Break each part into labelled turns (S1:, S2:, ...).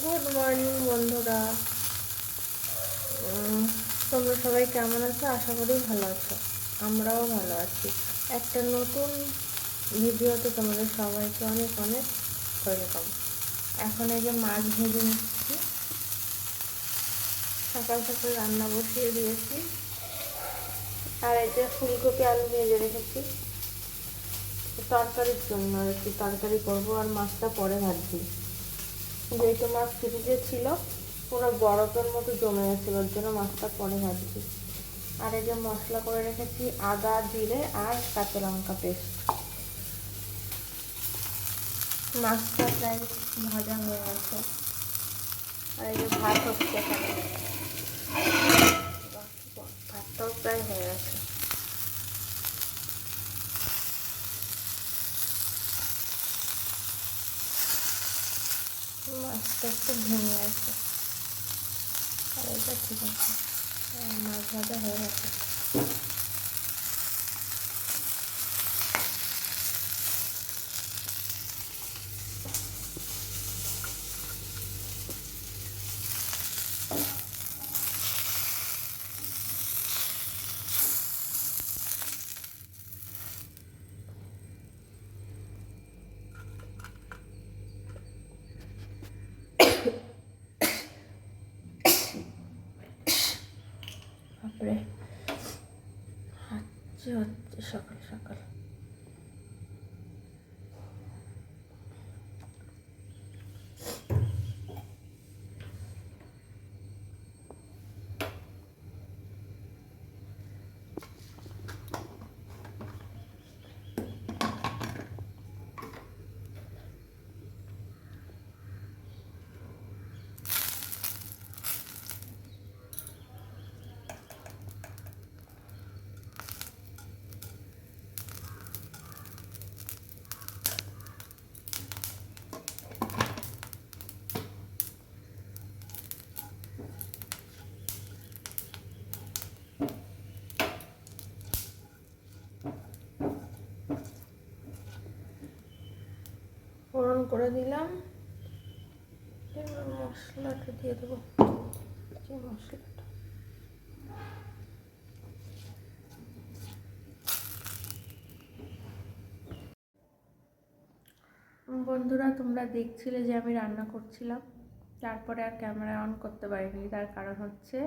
S1: Good morning বন্ধুরা। তোমরা সবাই কেমন আছো? আশা করি ভালো আছো। আমরাও ভালো আছি। একটা নতুন ভিডিওতে তোমাদের সবাইকে অনেক অনেক ওয়েলকাম এখন এই যে মাছ ভেজে নিচ্ছি। সকাল সকাল রান্না বসিয়ে দিয়েছি। আর যে ফুলকপি আলু ভেজে রেখেছি। তরকারির জন্য আর কি তরকারি করব আর মাছটা পরে ভাজছি যেহেতু মাছ ফ্রিজে ছিল পুরো বরফের মতো জমে গেছিল, ওর জন্য মাছটা পরে ভাজছি। আর এই যে মশলা করে রেখেছি, আদা, জিরে আর কাঁচা লঙ্কা পেস্ট। মাছটা প্রায় ভাজা হয়ে গেছে। আর এই যে ভাত হচ্ছে ভাতটাও প্রায় হয়ে গেছে। মাছটা একটু ভেঙে আছে আর এটা ঠিক আছে আর মাছ ভাজা হয়ে গেছে হচ্ছে সকাল সকাল। করে দিলাম। মশলাটা দিয়ে দেবো। যে মশলাটা। বন্ধুরা, তোমরা দেখছিলে যে আমি রান্না করছিলাম। তারপরে আর ক্যামেরা অন করতে পারিনি। তার কারণ হচ্ছে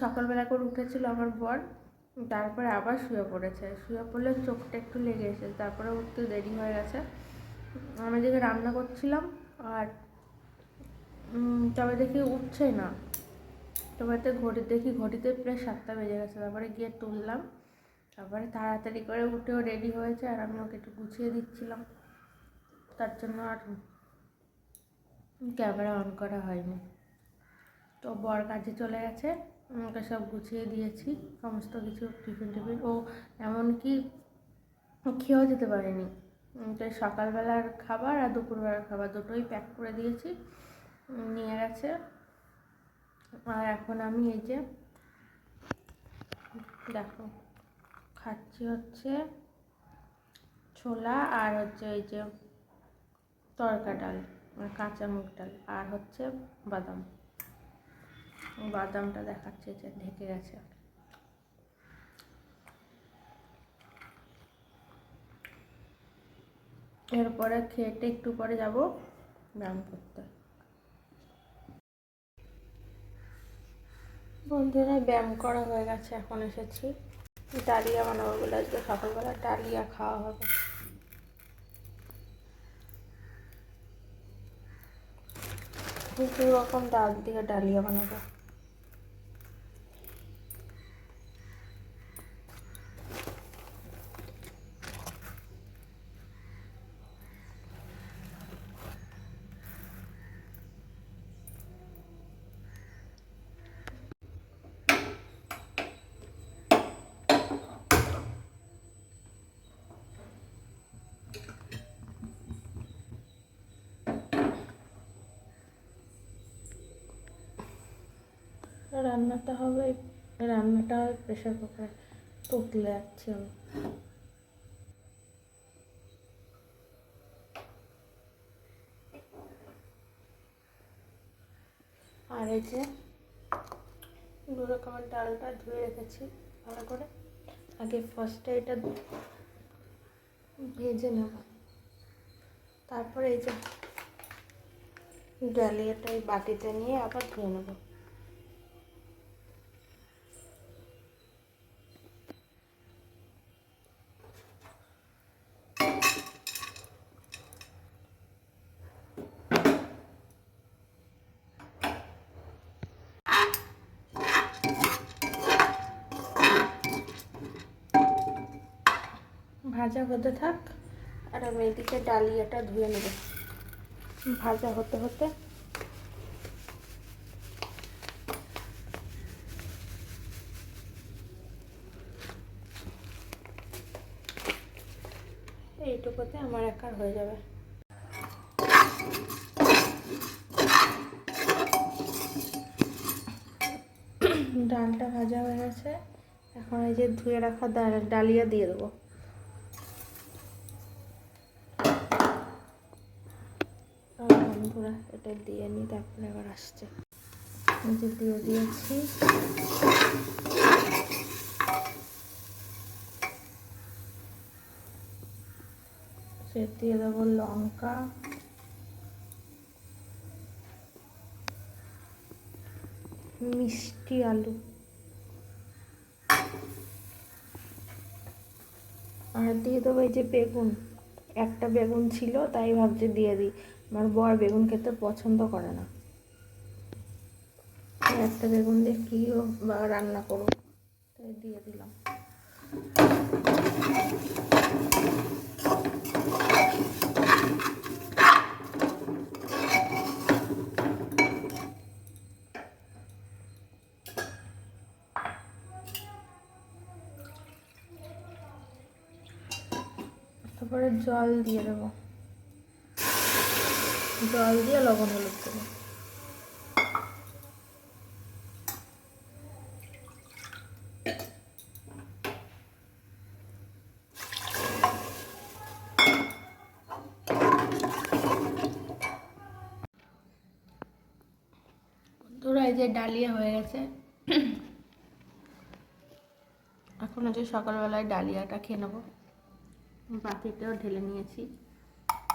S1: সকালবেলা করে উঠেছিল আমার বর। তারপরে আবার শুয়ে পড়েছে। শুয়ে পড়লে চোখটা একটু লেগে এসেছে। তারপরে উঠতে দেরি হয়ে গেছে। আমি দেখে রান্না করছিলাম আর তবে দেখি উঠছে না। তবে ঘড়ি, দেখি ঘড়িতে প্রায় সাতটা বেজে গেছে। তারপরে গিয়ে তুললাম। তারপরে তাড়াতাড়ি করে উঠেও রেডি হয়েছে আর আমি ওকে একটু গুছিয়ে দিচ্ছিলাম। তার জন্য আর ক্যামেরা অন করা হয়নি। তো বর কাজে চলে গেছে। ওকে সব গুছিয়ে দিয়েছি, সমস্ত কিছু, টিফিন টিফিন। ও এমনকি খেয়েও যেতে পারেনি। তো সকালবেলার খাবার আর দুপুরবেলার খাবার দুটোই প্যাক করে দিয়েছি, নিয়ে গেছে। আর এখন আমি এই যে, দেখো, খাচ্ছি হচ্ছে ছোলা আর হচ্ছে এই যে তরকা ডাল মানে কাঁচা মুগ ডাল, আর হচ্ছে বাদাম। বাদামটা দেখাচ্ছে যে ঢেকে গেছে। এরপরে খেয়েটে একটু পরে যাব ব্যায়াম করতে। বন্ধুরা, ব্যায়াম করা হয়ে গেছে, এখন এসেছি। ডালিয়া বানাবো বলে আজকে সকালবেলা ডালিয়া খাওয়া হবে। দু রকম ডাল দিয়ে ডালিয়া বানাবো। রান্নাটা হবে রান্নাটা হবে প্রেশার কুকার তুতলে যাচ্ছি। আমি আর এই যে দুরকমের ডালটা ধুয়ে রেখেছি ভালো করে। আগে ফার্স্টে এটা ভেজে নেব। তারপরে এই যে ডালিয়াটা এই বাটিতে নিয়ে আবার ধুয়ে নেব। ভাজা হতে থাক। আর আমি এদিকে ডালিয়াটা ধুয়ে নেব। ভাজা হতে হতে। এইটুকুতে আমার একার হয়ে যাবে। ডালটা ভাজা হয়ে গেছে। এখন এই যে ধুয়ে রাখা ডাল- ডালিয়া দিয়ে দেবো আর এটা দিয়ে নিই, তারপরে আবার আসছে। যে দিয়ে দিয়েছি। সে দিয়ে দেবো লঙ্কা। মিষ্টি আলু। আর দিয়ে দেবো এই যে বেগুন। একটা বেগুন ছিল, তাই ভাবছি দিয়ে দিই। আমার বর বেগুন খেতে পছন্দ করে না। একটা বেগুন দিয়ে কী বা রান্না করো তাই দিয়ে দিলাম। তারপরে জল দিয়ে দেবো। জল দিয়ে লবণ হলুদ দেবো। যে ডালিয়া হয়ে গেছে। এখন হচ্ছে সকালবেলায় ডালিয়াটা খেয়ে নেব। বাটিতেও ঢেলে নিয়েছি।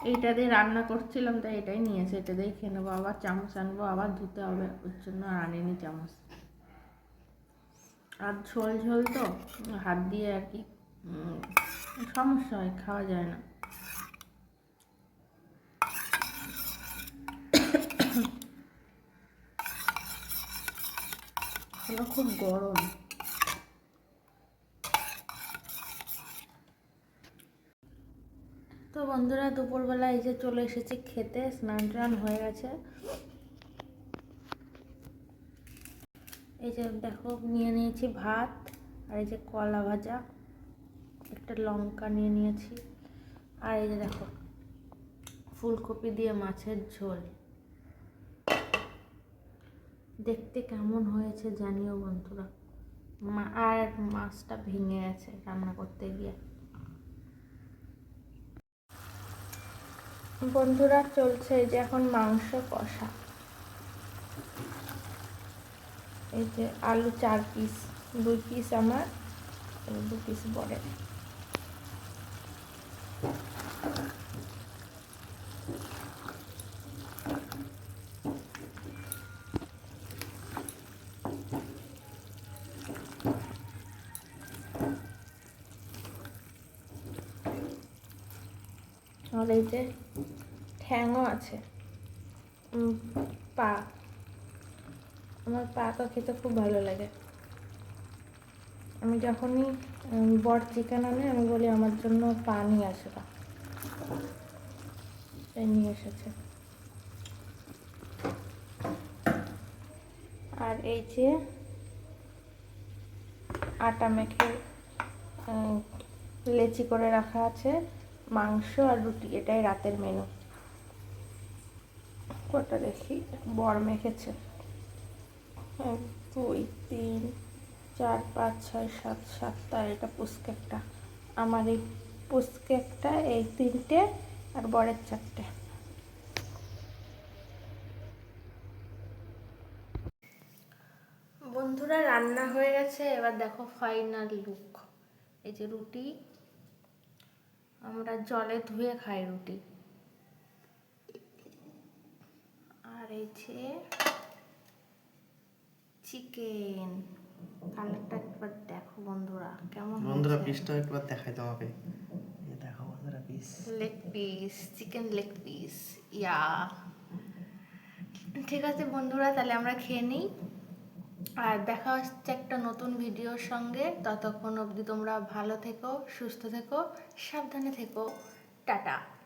S1: এইটা দিয়ে রান্না করছিলাম, তাই এটাই নিয়ে নিয়েছি এটা দিয়ে খেয়ে নেব। আবার চামচ আনব, আবার ধুতে হবে, ওর জন্য আর আনিনি চামচ। আর ঝোল ঝোল তো, হাত দিয়ে আর কি সমস্যা হয়, খাওয়া যায় না। খুব গরম। বন্ধুরা, দুপুরবেলা এই যে চলে এসেছি খেতে, স্নান টান হয়ে গেছে। এই যে দেখো, নিয়ে নিয়েছি ভাত আর এই যে কলা ভাজা, একটা লঙ্কা নিয়ে নিয়েছি। আর এই যে দেখো, ফুলকপি দিয়ে মাছের ঝোল। দেখতে কেমন হয়েছে জানিও বন্ধুরা। মা, আর মাছটা ভেঙে গেছে রান্না করতে গিয়ে। বন্ধুরা, চলছে এই যে এখন মাংস কষা। এই যে আলু চার পিস দুই পিস আমার দু পিস বড়ে। আর এই যে ঠ্যাংও আছে। পা। আমার পাটা খেতে খুব ভালো লাগে। আমি যখনই বর চিকেন আনে আমি বলি আমার জন্য পা নিয়ে আসবা তাই নিয়ে এসেছে। আর এই যে আটা মেখে লেচি করে রাখা আছে। মাংস আর রুটি, এটাই রাতের মেনু কটা দেখি? বর মেখেছে। এক, দুই, তিন, চার, পাঁচ, ছয়, সাত, সাতটা এটা পুস্কেকটা। আমার এই পুস্কেকটা এই তিনটে আর বরের চারটে। বন্ধুরা, রান্না হয়ে গেছে। এবার দেখো ফাইনাল লুক এই যে রুটি আমরা জলে ধুয়ে খাই রুটি। আর এই যে চিকেন। কালারটা একবার দেখো বন্ধুরা কেমন
S2: বন্ধুরা পিসটা একবার দেখাই তোমাকে। এই দেখো বন্ধুরা piece
S1: leg piece chicken leg piece ইয়া ঠিক আছে বন্ধুরা তাহলে আমরা খেয়ে নিই। আর দেখা হচ্ছে একটা নতুন ভিডিওর সঙ্গে। ততক্ষণ অবধি তোমরা ভালো থেকো, সুস্থ থেকো, সাবধানে থেকো। টাটা।